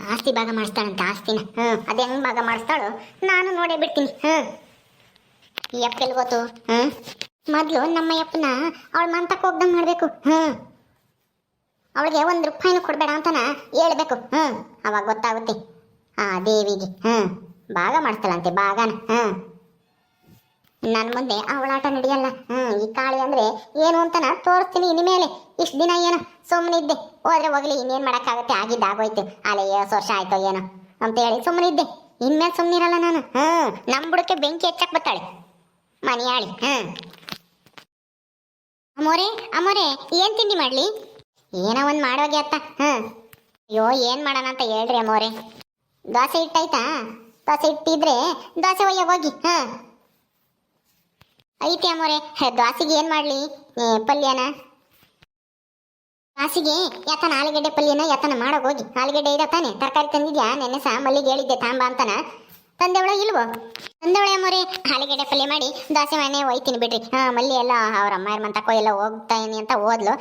ಆಸ್ತಿ ಭಾಗ ಮಾಡಿಸ್ತಾಳಂತ, ಆಸ್ತಿನ. ಹ್ಞೂ, ಅದು ಹೆಂಗೆ ಭಾಗ ಮಾಡಿಸ್ತಾಳೋ ನಾನು ನೋಡೇ ಬಿಡ್ತೀನಿ. ಹ್ಞೂ. ಈ ಅಪ್ಪ ಗೊತ್ತು ಹ್ಞೂ. ಮೊದಲು ನಮ್ಮ ಅಪ್ಪನ ಅವಳ ಮಂತಕ್ಕೆ ಹೋಗ್ದಂಗೆ ಮಾಡಬೇಕು. ಹ್ಞೂ. ಅವಳಿಗೆ ಒಂದು ರೂಪಾಯಿನೂ ಕೊಡಬೇಡ ಅಂತನ ಹೇಳ್ಬೇಕು. ಹ್ಞೂ. ಅವಾಗ ಗೊತ್ತಾಗುತ್ತೆ. ಆ ದೇವಿಗೆ. ಹ್ಞೂ. ಭಾಗ ಮಾಡಿಸ್ತಾಳಂತೆ, ಭಾಗನ. ಹ್ಞೂ. ನನ್ನ ಮುಂದೆ ಅವಳಾಟ ನಡೆಯಲ್ಲ. ಹ್ಮ್, ಈ ಕಾಳಿ ಅಂದ್ರೆ ಏನು ಅಂತನ ತೋರಿಸ್ತೀನಿ ಇನ್ಮೇಲೆ. ಇಷ್ಟು ದಿನ ಏನು ಸುಮ್ಮನೆ ಇದ್ದೆ ಹೋದ್ರೆ ಹೋಗ್ಲಿ, ಇನ್ನೇನ್ ಮಾಡೋಕ್ಕಾಗುತ್ತೆ? ಆಗಿದ್ದಾಗೋಯ್ತು ಅಲ್ಲೇ ಎಷ್ಟು ವರ್ಷ ಆಯ್ತೋ ಏನೋ ಅಂತ ಹೇಳಿ ಸುಮ್ಮನೆ ಇದ್ದೆ ಇನ್ಮೇಲೆ ಸುಮ್ಮನಿರಲ್ಲ ನಾನು. ಹ್ಮ್, ನಮ್ ಬುಡಕ್ಕೆ ಬೆಂಕಿ ಹೆಚ್ಚಕ್ ಬರ್ತಾಳೆ. ಮನೆಯಾಳಿ, ಹ್ಮ್. ಅಮೋರೆ ಅಮೋರೆ, ಏನ್ ತಿಂಡಿ ಮಾಡ್ಲಿ? ಏನೋ ಒಂದ್ ಮಾಡೋಗೆ ಅತ್ತ, ಹ್ಮ್. ಅಯ್ಯೋ, ಏನ್ ಮಾಡೋಣ ಅಂತ ಹೇಳ್ರಿ ಅಮೋರೆ. ದೋಸೆ ಇಟ್ಟಾಯ್ತಾ ದೋಸೆ ಇಟ್ಟಿದ್ರೆ ದೋಸೆ ಒಯ್ಯ ಹೋಗಿ ಹಾ ಐತಿ ಅಮ್ಮೋರೆ ದ್ವಾಸಿಗೆ ಏನ್ ಮಾಡ್ಲಿ? ಪಲ್ಯನ? ದ್ವಾಸಿಗೆ ಯಾತನ, ಆಲೂಗಡ್ಡೆ ಪಲ್ಯನ ಯಾತನ ಮಾಡೋಕ್ ಹೋಗಿ. ಆಲೂಗಡ್ಡೆ ಇದೆ ತಾನೆ, ತರಕಾರಿ ತಂದಿದ್ಯಾ? ನೆನ್ನೆ ಸಹ ಮಲ್ಲಿಗೆ ಹೇಳಿದ್ದೆ, ತಾಂಬ ಅಂತಾನ. ತಂದೆವಳ ಇಲ್ವೋ? ತಂದೆವಳೆ ಅಮ್ಮೋರೆ, ಆಲೂಗಡ್ಡೆ ಪಲ್ಯ ಮಾಡಿ ದೋಸೆ ಮನೆ ಒಯ್ತೀನಿ ಬಿಡ್ರಿ. ಹಾ, ಮಲ್ಲಿ ಎಲ್ಲ ಅವ್ರ ಅಮ್ಮ ಮಂತಕ್ಕೋ ಎಲ್ಲ ಇನಿ ಅಂತ ಓದ್ಲು.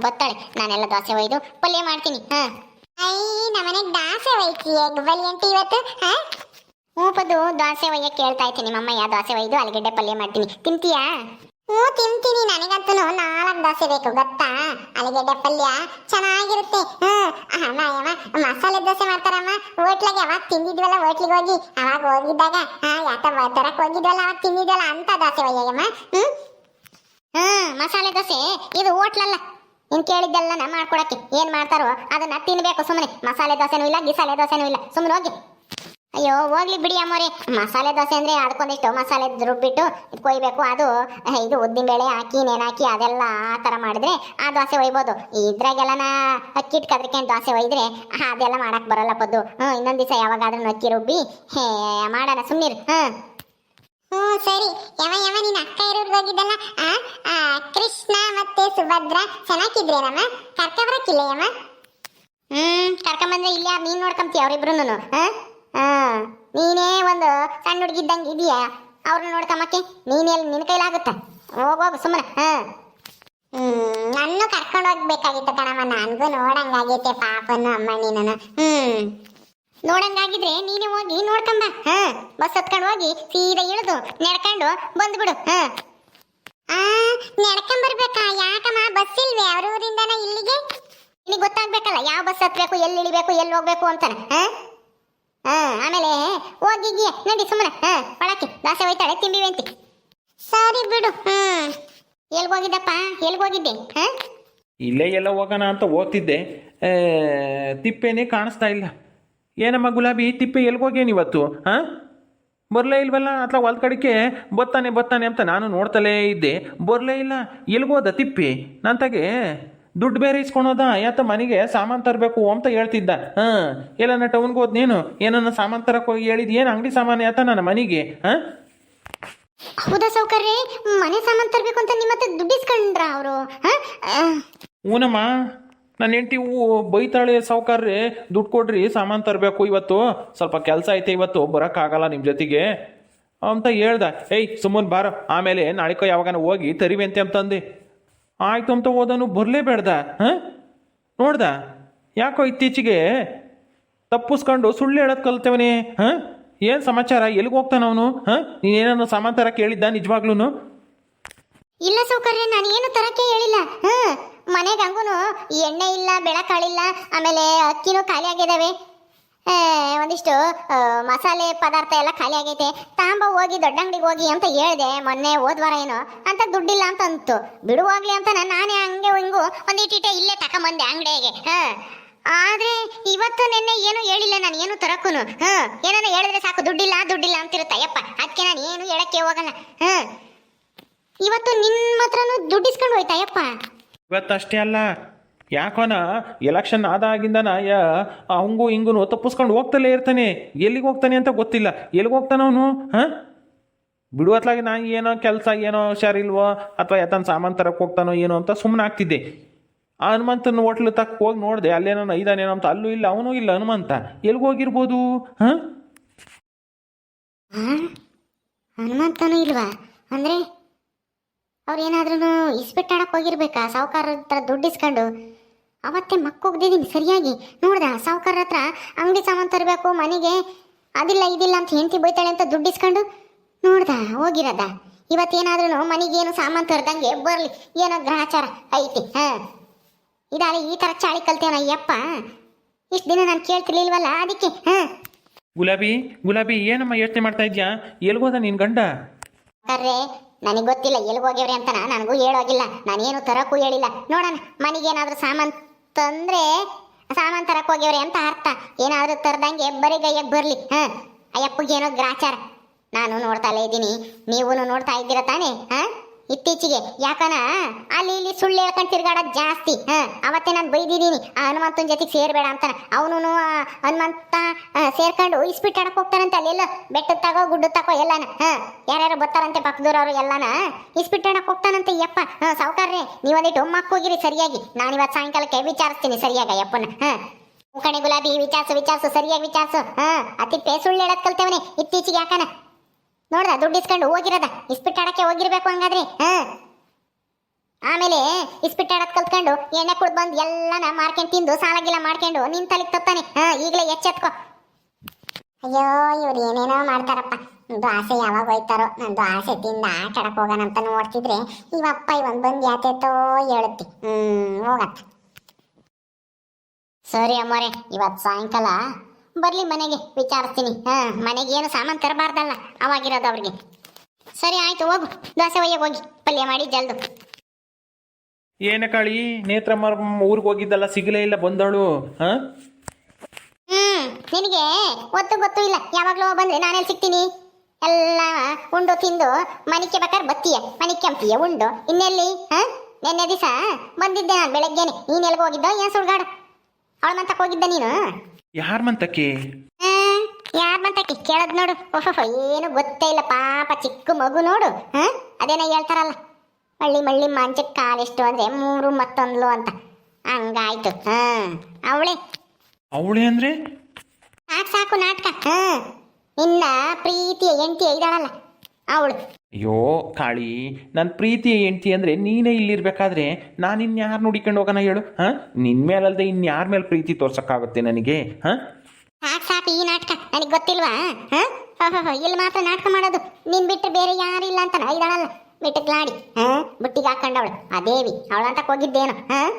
ಬತ್ತಾಳೆ. ನಾನೆಲ್ಲ ದೋಸೆ ಒಯ್ದು ಪಲ್ಯ ಮಾಡ್ತೀನಿ. ಹಾ. ಐ ನಮ್ಮನೆಗೆ ದಾಸೆ ಒಯ್ತಿ ಬಲ್ಲಿ ಅಂತ ಇವತ್ತು, ಹಾ? ಹೂಪದು ದೋಸೆ ಒಯ್ಯ ಕೇಳ್ತಾ ಇದ್ದೀನಿ ನಿಮ್ಮಮ್ಮಯ್ಯ ದೋಸೆ ಒಯ್ದು ಆಲೂಗಡ್ಡೆ ಪಲ್ಯ ಮಾಡ್ತೀನಿ. ತಿಂತೀಯಾ? ಹ್ಞೂ, ತಿಂತೀನಿ. ನನಗಂತೂ ನಾಲ್ಕು ದೋಸೆ ಬೇಕು, ಗೊತ್ತಾ? ಆಲೂಗಡ್ಡೆ ಪಲ್ಯ ಚೆನ್ನಾಗಿರುತ್ತೆ. ಹ್ಞೂ ಅಮ್ಮ ಅಮ್ಮ ಮಸಾಲೆ ದೋಸೆ ಮಾಡ್ತಾರಮ್ಮ. ಹೋಟ್ಲಾಗೆ ಯಾವಾಗ ತಿಂದಿದ್ವಲ್ಲ ಹೋಟ್ಲಿಗೆ ಹೋಗಿ? ಅವಾಗ ಹೋಗಿದ್ದಾಗ ಯಾಕ ತರಕ್ ಹೋಗಿದ್ವಲ್ಲ, ಅವಾಗ ತಿಂದಿದ್ವಲ್ಲ ಅಂತ ದೋಸೆ ಒಯ್ಯಮ್ಮ ಹ್ಞೂ? ಹ್ಞೂ, ಮಸಾಲೆ ದೋಸೆ ಇದು ಹೋಟ್ಲಲ್ಲ. ನೀನ್ ಕೇಳಿದ್ದೆಲ್ಲ ನಾ ಮಾಡ್ಕೊಡಕ್ಕೆ. ಏನ್ ಮಾಡ್ತಾರೋ ಅದನ್ನ ತಿನ್ಬೇಕು ಸುಮ್ಮನೆ ಮಸಾಲೆ ದೋಸೆನೂ ಇಲ್ಲ, ಗಿಸಾಲೆ ದೋಸೆನೂ ಇಲ್ಲ. ಸುಮ್ಮನೆ ಹೋಗಿ. ಅಯ್ಯೋ ಹೋಗ್ಲಿ ಬಿಡಿ ಅಮ್ಮೋರಿ. ಮಸಾಲೆ ದೋಸೆ ಅಂದ್ರೆ ಅದಕ್ಕೊಂದಿಷ್ಟು ಮಸಾಲೆ ರುಬ್ಬಿಟ್ಟು ಕೊಯ್ಬೇಕು. ಅದು ಇದು ಉದ್ದಿನ ಬೇಳೆ ಹಾಕಿ ನೆನೆ ಹಾಕಿ ಅದೆಲ್ಲ ಆ ಥರ ಮಾಡಿದ್ರೆ ಆ ದೋಸೆ ಒಯ್ಬೋದು. ಇದ್ರಾಗೆಲ್ಲನ ಅಕ್ಕಿ ಇಟ್ ಕದ್ರಿಕೊಂಡು ದೋಸೆ ಒಯ್ದ್ರೆ ಅದೆಲ್ಲ ಮಾಡಕ್ ಬರಲ್ಲ ಪದ್ದು. ಹ್ಞೂ ಇನ್ನೊಂದ್ ದಿವಸ ಯಾವಾಗಾದ್ರೂ ಅಕ್ಕಿ ರುಬ್ಬಿ. ಹೇ ಮಾಡೋಣ ಸುಮ್ಮನಿರು ಹ್ಞೂ ಹ್ಞೂ ಸರಿ. ಯಾವ ಯಾವ ನಿನ್ನ ಅಕ್ಕ ಇರೋರ್ಗೆ ಹೋಗಿದ್ದಲ್ಲ? ಕೃಷ್ಣ ಮತ್ತೆ ಸುಭದ್ರ ಚೆನ್ನಾಗಿದ್ರೇನಮ್ಮ ಕರ್ಕೊಬರಕ್ಕಿಲ್ಲ ಯಮ್ಮ ಹ್ಮ್ ಕರ್ಕೊಂಬಂದ್ರೆ ಇಲ್ಲ ನೀನ್ ನೋಡ್ಕೊಂತೀಯ ಅವ್ರಿಬ್ರು ಹಾ? ಹಾ, ನೀನೇ ಒಂದು ಸಣ್ಣ ಹುಡುಗಿದ್ದಂಗೆ ಇದೆಯಾ? ಅವ್ರನ್ನ ನೋಡ್ಕೊಂಬಕ್ಕೆ ನೀನೆಲ್ಲಿ ನಿನ್ನ ಕೈಲಾಗುತ್ತ ಹೋಗೋಗು ಸುಮ್ಮನೆ ಹ್ಮ್, ನನ್ನ ಕರ್ಕೊಂಡು ಹೋಗ್ಬೇಕಾಗಿತ್ತು ಕಣಮ್ಮ. ನನ್ಗೂ ನೋಡಂಗಾಗೈತೆ ಪಾಪನು ಅಮ್ಮ ನೀನನು ಹ್ಮ್ ನೋಡಂಗಾಗಿದ್ರೆ ನೀನೇ ಹೋಗಿ ನೋಡ್ಕೊಂಬ. ಹ, ಬಸ್ ಹತ್ಕೊಂಡು ಹೋಗಿ ಸೀದಾ ಇಳಿದು ನಡ್ಕೊಂಡು ಬಂದ್ಬಿಡು ಹ. ಆ, ನಡ್ಕೊಂಡ್ ಬರ್ಬೇಕಾ? ಯಾಕಮ್ಮ, ಬಸ್ ಇಲ್ವೇ? ಅವ್ರ ಊರಿಂದನ ಇಲ್ಲಿಗೆ? ನಿನಗೆ ಗೊತ್ತಾಗ್ಬೇಕಲ್ಲ, ಯಾವ ಬಸ್ ಹತ್ಬೇಕು, ಎಲ್ಲಿ ಇಳಿಬೇಕು, ಎಲ್ಲಿ ಹೋಗ್ಬೇಕು ಅಂತಾನೆ. ಹಾ? ಹಾ ಆಮೇಲೆ ಹೋಗಿದ್ಯೆ ನಡಿ ಸುಮ್ಮನೆ ಹಾ ಒಳಕ್ಕೆ. ದಾಸೆ ಹೋಯ್ತಾಳೆ ಅಂತ ಸರಿ ಬಿಡು ಹ್ಮ್ ಎಲ್ಗ್ ಹೋಗಿದ್ದಪ್ಪ ಎಲ್ಗ್ ಹೋಗಿದ್ದೆ ಹಾ? ಇಲ್ಲೇ ಎಲ್ಲ ಹೋಗೋಣ ಅಂತ ಓದ್ತಿದ್ದೆ ಆ, ತಿಪ್ಪೆನೇ ಕಾಣಿಸ್ತಾ ಇಲ್ಲ. ಏನಮ್ಮ ಗುಲಾಬಿ ತಿಪ್ಪೆ ಎಲ್ಗೋಗೇನು ಇವತ್ತು ಹಾಂ? ಬರಲೇ ಇಲ್ವಲ್ಲ? ಅಥವಾ ಹೊಲ್ದ ಕಡೆಗೆ ಬತ್ತಾನೆ ಬತ್ತಾನೆ ಅಂತ ನಾನು ನೋಡ್ತಲೇ ಇದ್ದೆ. ಬರಲೇ ಇಲ್ಲ. ಎಲ್ಗೋದ ತಿಪ್ಪಿ? ನಂತಾಗೆ ದುಡ್ಡು ಬೇರೆ ಇಸ್ಕೊಳೋದ ಯಾತ ಮನೆಗೆ ಸಾಮಾನು ತರಬೇಕು ಅಂತ ಹೇಳ್ತಿದ್ದ. ಹಾಂ ಎಲ್ಲನ ಟೌನ್ಗೆ ಹೋದ್ ನೀನು ಏನನ್ನ ಸಾಮಾನು ತರಕ್ಕೆ ಹೋಗಿ ಹೇಳಿದ್ ಏನು ಅಂಗಡಿ ಸಾಮಾನು ಯಾತ ನನ್ನ ಮನೆಗೆ? ಹಾಂ? ಹೌದಾ ಸೌಕರ್ಯ ಮನೆ ಸಾಮಾನು ತರಬೇಕು ಅಂತ ನಿಮ್ಮ ಹತ್ರ ದುಡ್ಡು ಇಸ್ಕೊಂಡ್ರ ಅವರು ಹೂನಮ್ಮ ನನ್ನ ಹೆಂಡತಿ ಹೂ ಬೈತಾಳೆ ಸಾವುಕಾರ್ರಿ ದುಡ್ಡು ಕೊಡ್ರಿ ಸಾಮಾನು ತರಬೇಕು ಇವತ್ತು. ಸ್ವಲ್ಪ ಕೆಲಸ ಐತೆ ಇವತ್ತು ಬರೋಕ್ಕಾಗಲ್ಲ ನಿಮ್ಮ ಜೊತೆಗೆ. ಅಂತ ಹೇಳ್ದ. ಏಯ್ ಸುಮ್ಮನ್ ಬಾರ ಆಮೇಲೆ ನಾಳೆಕೋ ಯಾವಾಗನ ಹೋಗಿ ತರಿವಂತೆ ಅಂತಂದೆ. ಆಯ್ತು ಅಂತ ಓದನು ಬರಲೇಬೇಡ್ದ ಹಾಂ? ನೋಡ್ದ? ಯಾಕೋ ಇತ್ತೀಚೆಗೆ ತಪ್ಪಿಸ್ಕೊಂಡು ಸುಳ್ಳು ಹೇಳೋದು ಕಲ್ತವನೇ ಹಾಂ? ಏನು ಸಮಾಚಾರ? ಎಲ್ಲಿಗೆ ಹೋಗ್ತಾನ ಅವನು ಹಾಂ? ನೀನೇನೋ ಸಾಮಾನು ತರ ಕೇಳಿದ್ದ ನಿಜವಾಗ್ಲೂ ಇಲ್ಲ ಸೌಕರ್ಯ ನಾನು ಏನು ತರಕ್ಕೆ ಹೇಳಿಲ್ಲ ಹ್ಮ್ ಮನೆಗೆ ಹಂಗೂ ಎಣ್ಣೆ ಇಲ್ಲ ಬೆಳಕಾಳಿಲ್ಲ ಆಮೇಲೆ ಅಕ್ಕಿನೂ ಖಾಲಿ ಆಗಿದಾವೆ. ಆ, ಒಂದಿಷ್ಟು ಮಸಾಲೆ ಪದಾರ್ಥ ಎಲ್ಲ ಖಾಲಿ ಆಗೈತೆ. ತಾಂಬ ಹೋಗಿ, ದೊಡ್ಡ ಅಂಗಡಿಗೆ ಹೋಗಿ ಅಂತ ಹೇಳಿದೆ, ಮೊನ್ನೆ ಹೋದ್ವಾರ ಏನೋ. ಅಂತ ದುಡ್ಡಿಲ್ಲ ಅಂತ ಅಂತು ಬಿಡುವಾಗ್ಲಿ ಅಂತ ನಾನೇ ಹಂಗೆ ಹಿಂಗು ಒಂದಿಟ್ಟಿಟ್ಟೆ ಇಲ್ಲೇ ತಕೊಂಬಂದೆ ಅಂಗಡಿಗೆ. ಹಾಂ. ಆದ್ರೆ ಇವತ್ತು ನಿನ್ನೆ ಏನು ಹೇಳಿಲ್ಲ ನಾನು, ಏನು ತರಕ್ಕೂನು. ಹಾ. ಏನಾನ ಹೇಳಿದ್ರೆ ಸಾಕು, ದುಡ್ಡಿಲ್ಲ ದುಡ್ಡಿಲ್ಲ ಅಂತಿರುತ್ತಯ್ಯಪ್ಪ ಅದಕ್ಕೆ ನಾನು ಏನು ಹೇಳಕ್ಕೆ ಹೋಗಲ್ಲ. ಹಾಂ. ಇವತ್ತು ನಿಮ್ಮ ಹತ್ರನೂ ದುಡ್ಡು ಇಸ್ಕೊಂಡು ಹೋಯ್ತಾಯಪ್ಪ ಇವತ್ತಷ್ಟೇ ಅಲ್ಲ ಯಾಕೋನ ಎಲೆಕ್ಷನ್ ಆದಾಗಿಂದನ ಯಾ, ಅವಂಗೂ ಹಿಂಗೂ ತಪ್ಪಿಸ್ಕೊಂಡು ಹೋಗ್ತಲೇ ಇರ್ತಾನೆ. ಎಲ್ಲಿಗೆ ಹೋಗ್ತಾನೆ ಅಂತ ಗೊತ್ತಿಲ್ಲ. ಎಲ್ಲಿಗೆ ಹೋಗ್ತಾನೆ ಅವನು? ಹಾಂ? ಬಿಡುವತ್ಲಾಗಿ ನಾ ಏನೋ ಕೆಲಸ ಏನೋ ಹುಷಾರಿಲ್ವೋ? ಅಥವಾ ಯಾತನ ಸಾಮಾನು ತರಕ್ಕೆ ಹೋಗ್ತಾನೋ ಏನೋ ಅಂತ ಸುಮ್ಮನೆ ಆಗ್ತಿದ್ದೆ. ಆ ಹನುಮಂತನ ಹೋಟ್ಲು ತಕ್ಕ ಹೋಗಿ ನೋಡಿದೆ ಅಲ್ಲೇನೋ ಐದಾನೇನೋ ಅಂತ. ಅಲ್ಲೂ ಇಲ್ಲ, ಅವನು ಇಲ್ಲ ಹನುಮಂತ. ಎಲ್ಲಿಗೆ ಹೋಗಿರ್ಬೋದು? ಹಾಂ? ಹನುಮಂತನೂ ಇಲ್ವಾ? ಅಂದ್ರೆ ಅವ್ರು ಏನಾದ್ರೂ ಇಸ್ಬಿಟ್ಟಾಡಕ್ ಹೋಗಿರ್ಬೇಕಾ? ಸಾವುಕಾರ ಅವತ್ತೇ ಮಕ್ಕೋಗ್ದಿದ್ದೀನಿ ಸರಿಯಾಗಿ. ನೋಡ್ದ ಸಾವುಕಾರ ಹತ್ರ ಅಂಗಡಿ ಸಾಮಾನು ತರಬೇಕು ಮನೆಗೆ ಅದಿಲ್ಲ ಇದಿಲ್ಲ ಅಂತ ಹೆಂಡತಿ ಬೈತಾಳೆ ಅಂತ ದುಡ್ಡು ಇಸ್ಕೊಂಡು ನೋಡ್ದ ಹೋಗಿರದ. ಇವತ್ತೇನಾದ್ರೂ ಮನೆಗೇನು ಸಾಮಾನು ತರದಂಗೆ ಬರಲಿ ಏನೋ ಗ್ರಹಚಾರ ಐತಿ ಹಾ. ಇದಾಳೆ ಈ ಥರ ಚಾಳಿ ಕಲ್ತೇನ ಅಯ್ಯಪ್ಪ. ಇಷ್ಟು ದಿನ ನಾನು ಕೇಳ್ತಿರ್ಲಿಲ್ವಲ್ಲ ಅದಕ್ಕೆ ಹಾ. ಗುಲಾಬಿ ಗುಲಾಬಿ ಏನಮ್ಮ ಯೋಚನೆ ಮಾಡ್ತಾ ಇದ್ಯಾ? ಎಲ್ಗೋದ ನಿನ್ ಗಂಡ? ಕರ್ರೆ ನನಗೆ ಗೊತ್ತಿಲ್ಲ ಎಲ್ಲಿ ಹೋಗ್ಯವ್ರಿ ಅಂತ ನನಗೂ ಹೇಳೋಗಿಲ್ಲ ನಾನೇನು ತರಕ್ಕೂ ಹೇಳಿಲ್ಲ. ನೋಡೋಣ ಮನೆಗೇನಾದ್ರೂ ಸಾಮಾನು ತಂದ್ರೆ ಸಾಮಾನು ತರಕ್ ಹೋಗ್ಯವ್ರಿ ಅಂತ ಅರ್ಥ. ಏನಾದ್ರೂ ತರ್ದಂಗೆ ಬರಿಗೈಯಾಗ ಬರ್ಲಿ, ಹಾ? ಅಯ್ಯಪ್ಪಗೇನೋ ಗ್ರಾಚಾರ. ನಾನು ನೋಡ್ತಾಲೇ ಇದ್ದೀನಿ ನೀವು ನೋಡ್ತಾ ಇದ್ದೀರಾ ತಾನೇ, ಹಾ? ಇತ್ತೀಚೆಗೆ, ಯಾಕನ? ಅಲ್ಲಿ ಇಲ್ಲಿ ಸುಳ್ಳು ಹೇಳ್ಕೊಂಡು ತಿರ್ಗಾಡೋದು ಜಾಸ್ತಿ. ಹಾ, ಅವತ್ತೇ ನಾನು ಬೈದಿದ್ದೀನಿ. ಆ ಹನುಮಂತನ ಜೊತೆಗೆ ಸೇರಬೇಡ ಅಂತಾನೆ. ಅವನು ಹನುಮಂತ ಸೇರ್ಕೊಂಡು ಇಸ್ಪಿಟ್ ಆಡಕ್ ಹೋಗ್ತಾರಂತೆ ಅಲ್ಲೆಲ್ಲ ಬೆಟ್ಟದ ತಗೋ ಗುಡ್ಡ ತಗೋ, ಎಲ್ಲಾನ. ಹಾ, ಯಾರ್ಯಾರು ಬರ್ತಾರಂತೆ ಪಕ್ಕದೂರವ್ರು ಎಲ್ಲಾನ. ಇಸ್ಪಿಟ್ ಆಡಕ್ ಹೋಗ್ತಾನಂತೆ ಯಪ್ಪ. ಹಾ, ಸಾವುಕಾರ್ರೆ ನೀವೊಂದಿಟ್ಟು ಒಮ್ಮಕ್ ಹೋಗಿರಿ ಸರಿಯಾಗಿ. ನಾನು ಇವತ್ತು ಸಾಯಂಕಾಲಕ್ಕೆ ವಿಚಾರಿಸ್ತೀನಿ ಸರಿಯಾಗಿ ಯಪ್ಪನ ಹಾ. ಕಣೆ ಗುಲಾಬಿ, ವಿಚಾರಿಸು ವಿಚಾರಿಸು, ಸರಿಯಾಗಿ ವಿಚಾರಿಸು. ಹಾ, ಅತಿ ಸುಳ್ಳು ಹೇಳಕ್ ಕಲ್ತೇವನೆ. ಇತ್ತೀಚೆಗೆ ಯಾಕನ? ನೋಡ್ದ, ದುಡ್ಡು ಇಸ್ಕೊಂಡು ಹೋಗಿರೋದ. ಇಸ್ಪಿಟ್ ಆಡಕ್ಕೆ ಹೋಗಿರ್ಬೇಕು ಹಂಗಾದ್ರೆ, ಹಾ? ಆಮೇಲೆ ಇಸ್ಪಿಟ್ ಆಡಕ್ ಕಲ್ತ್ಕೊಂಡು ಎಣ್ಣೆ ಕುಡ್ದು ಬಂದು ಎಲ್ಲನ ಮಾರ್ಕೊಂಡು ತಿಂದು, ಸಾಲ ಗಿಲ ಮಾಡ್ಕೊಂಡು ನಿನ್ ತಲೆಗೆ ತತ್ತಾನೆ ಹಾ, ಈಗಲೇ ಎಚ್ಚೆತ್ಕೋ. ಅಯ್ಯೋ, ಇವ್ರು ಏನೇನೋ ಮಾಡ್ತಾರಪ್ಪ. ನಂದು ಆಸೆ ಯಾವಾಗ ಹೋಯ್ತಾರೋ, ನಂದು ಆಸೆ ತಿಂದ ಆಟ ಆಡಕ್ ಹೋಗೋಣ ಅಂತ ನೋಡ್ತಿದ್ರೆ ಇವಪ್ಪ ಇವನ್ ಬಂದು ಯಾತೇತೋ ಹೇಳುತ್ತೆ. ಹ್ಮ್, ಹೋಗತ್ತ. ಸರಿ ಅಮ್ಮೋರೆ ಇವತ್ತು ಸಾಯಂಕಾಲ ಬರ್ಲಿ ಮನೆಗೆ ವಿಚಾರಿಸ್ತೀನಿ. ಹಾ ಮನೆಗೆ ಏನು ಸಾಮಾನು ತರಬಾರ್ದಲ್ಲ ಅವಾಗಿರೋದು ಅವ್ರಿಗೆ. ಸರಿ ಆಯ್ತು ಹೋಗು. ದೋಸೆ ಒಯ್ಯ ಹೋಗಿ. ಪಲ್ಯ ಮಾಡಿ ಜಲ್ದು. ಏನ ಕಾಳಿ ನೇತ್ರಮ್ಮ ಊರಿಗೆ ಹೋಗಿದ್ದಲ್ಲ ಸಿಗಲೇ ಇಲ್ಲ ಬಂದಳು ಹಾ? ಹ್ಮ್ ನಿನಗೆ ಒತ್ತು ಗೊತ್ತು ಇಲ್ಲ. ಯಾವಾಗಲೂ ಬಂದ್ರೆ ನಾನೆಲ್ಲಿ ಸಿಗ್ತೀನಿ? ಎಲ್ಲ ಉಂಡು ತಿಂದು ಮನಿಕೆ ಬೇಕಾದ್ರೆ ಬತ್ತೀಯ. ಮನಿಕೆ ಅಂತೀಯ ಉಂಡು. ಇನ್ನೆಲ್ಲಿ? ಹ? ನಿನ್ನೆ ದಿವಸ ಬಂದಿದ್ದೆ ನಾನು ಬೆಳಗ್ಗೆನೆ. ನೀನ್ ಎಲ್ಗೆ ಹೋಗಿದ್ದೋ ಏನ್ ಸುಳ್ಗಾಡು? ಅವಳ ಮಂತಕ್ಕೆ ಹೋಗಿದ್ದೆ ನೀನು? ಯಾರ ಮಂತಕ್ಕೆ? ಯಾರ ಮಂತಕ್ಕೆ? ಕೇಳದ್ ನೋಡು. ಓಹೋ ಏನು ಗೊತ್ತೇ ಇಲ್ಲ. ಪಾಪ ಚಿಕ್ಕ ಮಗು ನೋಡು. ಹ ಅದೇನೋ ಹೇಳ್ತಾರಲ್ಲ. ಮಳ್ಳಿ ಮಳ್ಳಿ ಮಂಚಕ್ಕೆ ಕಾಲೆಷ್ಟು ಅಂದ್ರೆ ಮೂರು ಮತ್ತೊಂದ್ಲು ಅಂತ. ಹಂಗಾಯ್ತು. ಹ ಅವಳೆ. ಅವಳೆ ಅಂದ್ರೆ? ಸಾಕು ಸಾಕು ನಾಟಕ. ಹಾ ನಿನ್ನ ಪ್ರೀತಿಯ ಎಂಟಿ ಇದ್ದಾಳಲ್ಲ ಅವಳು. ಅಯ್ಯೋ ಕಾಳಿ ನನ್ನ ಪ್ರೀತಿ ಹೆಂಡ್ತಿ ಅಂದರೆ ನೀನೇ ಇಲ್ಲಿರ್ಬೇಕಾದ್ರೆ ನಾನು ಇನ್ಯಾರು ನುಡಿಕೊಂಡು ಹೋಗೋಣ ಹೇಳು ಹಾಂ? ನಿನ್ನ ಮೇಲಲ್ಲದೆ ಇನ್ಯಾರ ಮೇಲೆ ಪ್ರೀತಿ ತೋರ್ಸೋಕ್ಕಾಗುತ್ತೆ ನನಗೆ ಹಾಂ? ಸಾಕು ಸಾಕು ಈ ನಾಟಕ ನನಗೆ ಗೊತ್ತಿಲ್ವಾ ಹಾ? ಇಲ್ಲಿ ಮಾತ್ರ ನಾಟಕ ಮಾಡೋದು. ನೀನ್ ಬಿಟ್ಟರೆ ಬೇರೆ ಯಾರಿಲ್ಲ ಅಂತ ಇದ್ದಾಳಲ್ಲ ಬಿಟ್ಟಕ್ಲಾಡಿ ಹಾ? ಬುಟ್ಟಿಗೆ ಹಾಕೊಂಡವಳು ಆ ದೇವಿ ಅವಳಂತ ಹೋಗಿದ್ದೇನು ಹಾಂ?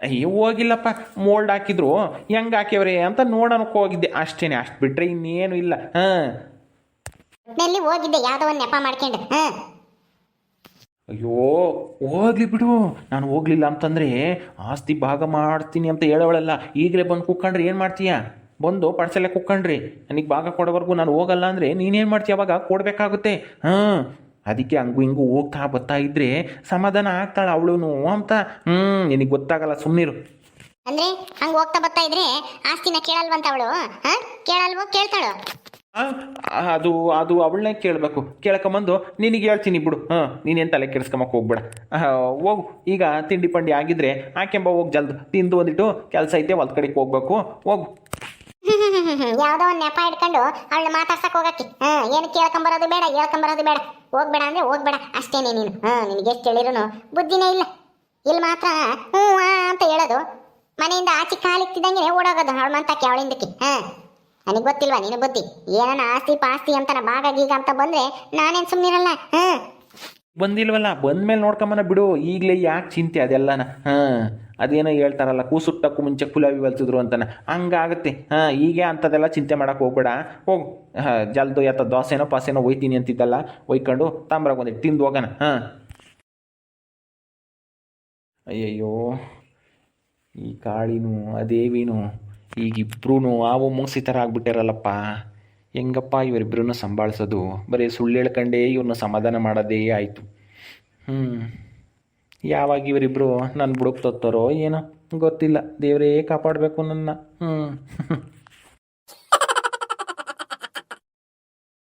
ಅಯ್ಯೋ ಹೋಗಿಲ್ಲಪ್ಪ ಮೋಲ್ಡ್ ಹಾಕಿದ್ರು ಹೆಂಗೆ ಹಾಕ್ಯವ್ರೆ ಅಂತ ನೋಡೋಣಕ್ಕೆ ಹೋಗಿದ್ದೆ. ಅಷ್ಟೇನೆ ಅಷ್ಟು ಬಿಟ್ರೆ ಇನ್ನೇನು ಇಲ್ಲ ಹಾಂ? ನಲ್ಲಿ ಹೋಗಿದ್ದೆ ಯಾವ್ದೋ ಒಂದು ನೆಪ ಮಾಡ್ಕೊಂಡು. ಹಾ. ಅಯ್ಯೋ ಹೋಗ್ಲಿ ಬಿಡು. ನಾನು ಹೋಗ್ಲಿಲ್ಲ ಅಂತಂದ್ರೆ ಆಸ್ತಿ ಭಾಗ ಮಾಡ್ತೀನಿ ಅಂತ ಹೇಳೋವಳಲ್ಲ. ಈಗಲೇ ಬಂದು ಕುಕ್ಕಂಡ್ರೆ ಏನು ಮಾಡ್ತೀಯ? ಬಂದು ಪಡ್ಸಲೆ ಕುಕ್ಕೊಂಡ್ರಿ. ನನಗೆ ಭಾಗ ಕೊಡೋವರೆಗೂ ನಾನು ಹೋಗಲ್ಲ ಅಂದರೆ ನೀನೇನು ಮಾಡ್ತೀಯ ಅವಾಗ? ಕೊಡಬೇಕಾಗುತ್ತೆ. ಹಾಂ. ಅದಕ್ಕೆ ಹಂಗು ಹಿಂಗು ಹೋಗ್ತಾ ಬರ್ತಾ ಇದ್ರೆ ಸಮಾಧಾನ ಆಗ್ತಾಳೆ ಅವಳು ಅಂತ. ಹ್ಞೂ ನಿನಗೆ ಗೊತ್ತಾಗಲ್ಲ ಸುಮ್ಮನಿರು ಅಂದ್ರೆ ಹಂಗ ಹೋಗ್ತಾ ಬರ್ತಾ ಇದ್ರೆ ಆಸ್ತಿನ ಕೇಳಲ್ವಂತ ಅವಳು? ಹಾಂ ಕೇಳಲ್ವೋ ಕೇಳ್ತಾಳು? ಅದು ಅದು ಅವಳನ್ನೇ ಕೇಳಬೇಕು. ಕೇಳ್ಕೊಂಬಂದು, ನಿನಗೆ ಹೇಳ್ತೀನಿ ಬಿಡು. ಹಾಂ, ನೀನೇನು ತಲೆ ಕೆಡಿಸ್ಕೊಂಬಕ್ಕೆ ಹೋಗ್ಬೇಡ. ಹೋಗು. ಈಗ ತಿಂಡಿ ಪಂಡಿ ಆಗಿದ್ರೆ ಆಕೆಂಬ ಹೋಗಿ ಜಲ್ದು. ತಿಂದು ಒಂದಿಟ್ಟು ಕೆಲಸ ಐತೆ, ಹೊಲ್ದ ಕಡೆಗೆ ಹೋಗ್ಬೇಕು. ಹೋಗು. ಯಾವುದೋ ಒಂದು ನೆಪ ಇಟ್ಕೊಂಡು ಅವಳನ್ನ ಮಾತಾಡ್ಸಕ್ ಹೋಗಕ್ಕೆ. ಹಾಂ, ಏನು ಕೇಳ್ಕೊಂಬರೋದು ಬೇಡ, ಹೇಳ್ಕೊಂಬರೋದು ಬೇಡ. ಹೋಗ್ಬೇಡ ಅಂದ್ರೆ ಹೋಗ್ಬೇಡ. ಅಷ್ಟೇನೆ ನೀನು. ಹಾಂ, ನಿನಗೆ ಎಷ್ಟು ಹೇಳಿರೋನು ಬುದ್ಧಿನೇ ಇಲ್ಲ. ಇಲ್ಲಿ ಮಾತ್ರ ಹ್ಞೂ ಅಂತ ಹೇಳೋದು. ಮನೆಯಿಂದ ಆಚೆ ಕಾಲಿಕ್ತಿದಂಗೆ ಓಡೋಗೋದು ಅವಳ ಮಂತಕ್ಕೆ, ಅವಳಿಂದಕ್ಕೆ. ಹಾ. ನನಗೆ ಗೊತ್ತಿಲ್ವಾ ನೀನು ಬುದ್ಧಿ? ಏನನ ಆಸ್ತಿ ಪಾಸ್ತಿ ಅಂತಾನ ಭಾಗ ಗೀಗ ಅಂತ ಬಂದ್ರೆ ನಾನೇನ್ ಸುಮ್ಮನಿರಲ್ಲ ಬಂದಿಲ್ವಲ್ಲ? ಬಂದ್ಮೇಲೆ ನೋಡ್ಕೊಂಬನ ಬಿಡು. ಈಗಲೇ ಯಾಕೆ ಚಿಂತೆ ಅದೆಲ್ಲನ? ಹಾಂ. ಅದೇನೋ ಹೇಳ್ತಾರಲ್ಲ, ಕೂಸುಟ್ಟಕ್ಕೂ ಮುಂಚೆ ಕುಲಾವಿ ಬಲ್ಸಿದ್ರು ಅಂತಾನೆ. ಹಂಗಾಗುತ್ತೆ. ಹಾಂ ಈಗ ಅಂಥದ್ದೆಲ್ಲ ಚಿಂತೆ ಮಾಡಕ್ಕೆ ಹೋಗ್ಬೇಡ. ಹೋಗು. ಹಾಂ, ಜಲ್ದು ಎತ್ತ ದೋಸೆನೋ ಪಾಸೇನೋ ಒಯ್ತೀನಿ ಅಂತಿದ್ದಲ್ಲ. ಒಯ್ಕೊಂಡು ತಾಮ್ರಾಗ ಒಂದಿಟ್ಟು ತಿಂದು ಹೋಗೋಣ. ಹಾಂ. ಅಯ್ಯಯ್ಯೋ. ಈ ಕಾಳಿನೂ, ಆ ದೇವಿನೂ ಇಬ್ಬರೂ ಆವು ಮುಂಗ್ಸಿ ಥರ ಆಗ್ಬಿಟ್ಟಾರಲ್ಲಪ್ಪ. ಹೆಂಗಪ್ಪ ಇವರಿಬ್ಬರನ್ನ ಸಂಭಾಳಿಸೋದು? ಬರೀ ಸುಳ್ಳು ಹೇಳ್ಕಂಡೇ ಇವ್ರನ್ನ ಸಮಾಧಾನ ಮಾಡೋದೇ ಆಯಿತು. ಹ್ಞೂ ಯಾವಾಗ ಇವರಿಬ್ಬರು ನನ್ನ ಬುಡಕ್ಕೆ ತೋತ್ತಾರೋ ಏನೋ ಗೊತ್ತಿಲ್ಲ. ದೇವರೇ ಕಾಪಾಡಬೇಕು ನನ್ನ. ಹ್ಞೂ